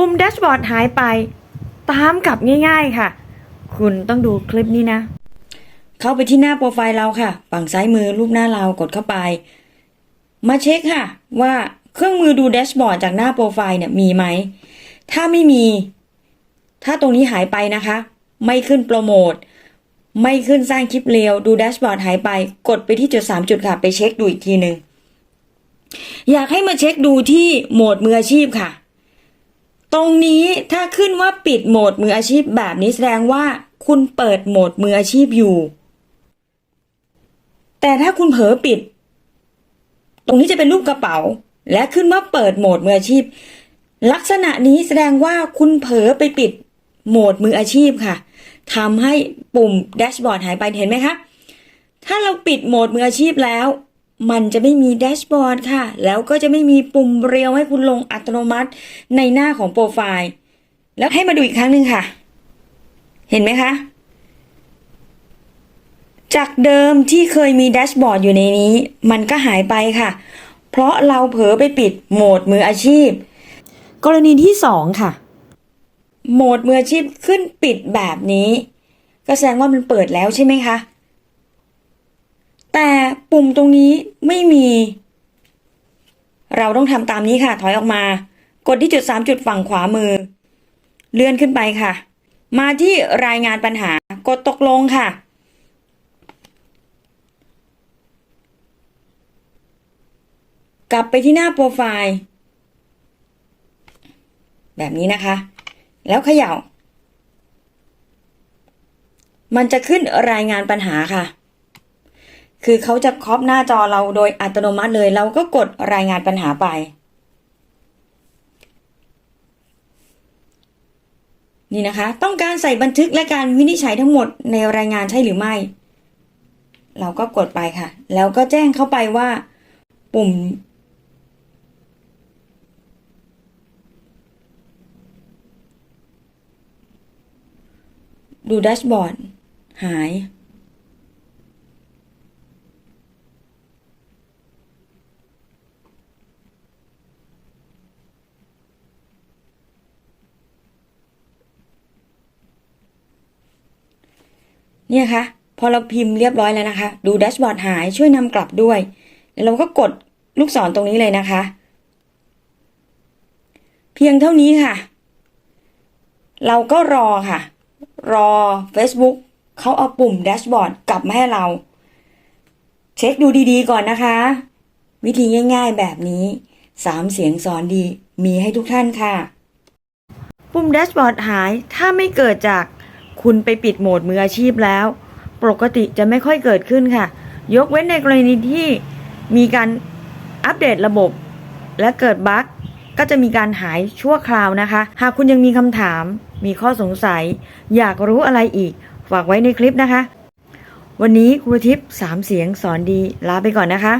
ปุ่มแดชบอร์ดหายไป ตามกลับง่าย ๆค่ะ คุณต้องดูคลิปนี้นะ เข้าไปที่หน้าโปรไฟล์เราค่ะ ฝั่งซ้ายมือรูปหน้าเรากดเข้าไป มาเช็คค่ะ ว่าเครื่องมือดูแดชบอร์ดจากหน้าโปรไฟล์เนี่ยมีไหม ถ้าไม่มี ถ้าตรงนี้หายไปนะคะ ไม่ขึ้นโปรโมทไม่ขึ้นสร้างคลิปเร็วดูแดชบอร์ดหายไป กดไปที่จุด 3 จุดค่ะ ไปเช็คดูอีกทีหนึ่งอยากให้มาเช็คดูที่โหมดมืออาชีพค่ะ ตรงนี้ถ้าขึ้นว่าปิดโหมดมืออาชีพแบบนี้แสดงว่าคุณเปิดโหมดมืออาชีพอยู่ แต่ถ้าคุณเผลอปิด ตรงนี้จะเป็นรูปกระเป๋า และขึ้นว่าเปิดโหมดมืออาชีพ ลักษณะนี้แสดงว่าคุณเผลอไปปิดโหมดมืออาชีพค่ะทำให้ปุ่มแดชบอร์ดหายไปเห็นไหมคะถ้าเราปิดโหมดมืออาชีพแล้ว มันจะไม่มีแดชบอร์ดค่ะ แล้วก็จะไม่มีปุ่มเรียวให้คุณลงอัตโนมัติในหน้าของโปรไฟล์ แล้วให้มาดูอีกครั้งหนึ่งค่ะ เห็นไหมคะ จากเดิมที่เคยมีแดชบอร์ดอยู่ในนี้ มันก็หายไปค่ะ เพราะเราเผลอไปปิดโหมดมืออาชีพ กรณีที่สองค่ะ โหมดมืออาชีพขึ้นปิดแบบนี้ ก็แสดงว่ามันเปิดแล้วใช่ไหมคะ แต่ปุ่มตรงนี้ไม่มี เราต้องทำตามนี้ค่ะ ถอยออกมา กดที่จุด 3 จุดฝั่งขวามือ เลื่อนขึ้นไปค่ะ มาที่รายงานปัญหากดตกลงค่ะ กลับไปที่หน้าโปรไฟล์ แบบนี้นะคะ แล้วเขย่า มันจะขึ้นรายงานปัญหาค่ะ คือเขาจะครอบหน้าจอเราโดยอัตโนมัติเลย เราก็กดรายงานปัญหาไป นี่นะคะ ต้องการใส่บันทึกและการวินิจฉัยทั้งหมดในรายงานใช่หรือไม่ เราก็กดไปค่ะ แล้วก็แจ้งเข้าไปว่า ปุ่ม ดูแดชบอร์ดหาย เนี่ยค่ะพอเราพิมพ์เรียบร้อยแล้วนะคะ ดูแดชบอร์ดหายช่วยนำกลับด้วยแล้วเราก็กดลูกศรตรงนี้เลยนะคะ เพียงเท่านี้ค่ะ เราก็รอค่ะ รอ Facebook เขาเอาปุ่มแดชบอร์ดกลับมาให้เรา เช็คดูดีๆก่อนนะคะ วิธีง่ายๆแบบนี้สามเสียงสอนดีมีให้ทุกท่านค่ะ ปุ่มแดชบอร์ดหายถ้าไม่เกิดจาก คุณไปปิดโหมดมืออาชีพแล้ว ปกติจะไม่ค่อยเกิดขึ้นค่ะ ยกเว้นในกรณีที่มีการอัปเดตระบบ และเกิดบั๊กก็จะมีการหายชั่วคราวนะคะ หากคุณยังมีคำถาม มีข้อสงสัย อยากรู้อะไรอีก ฝากไว้ในคลิปนะคะ วันนี้ครูทิพย์สามเสียงสอนดีลาไปก่อนนะคะ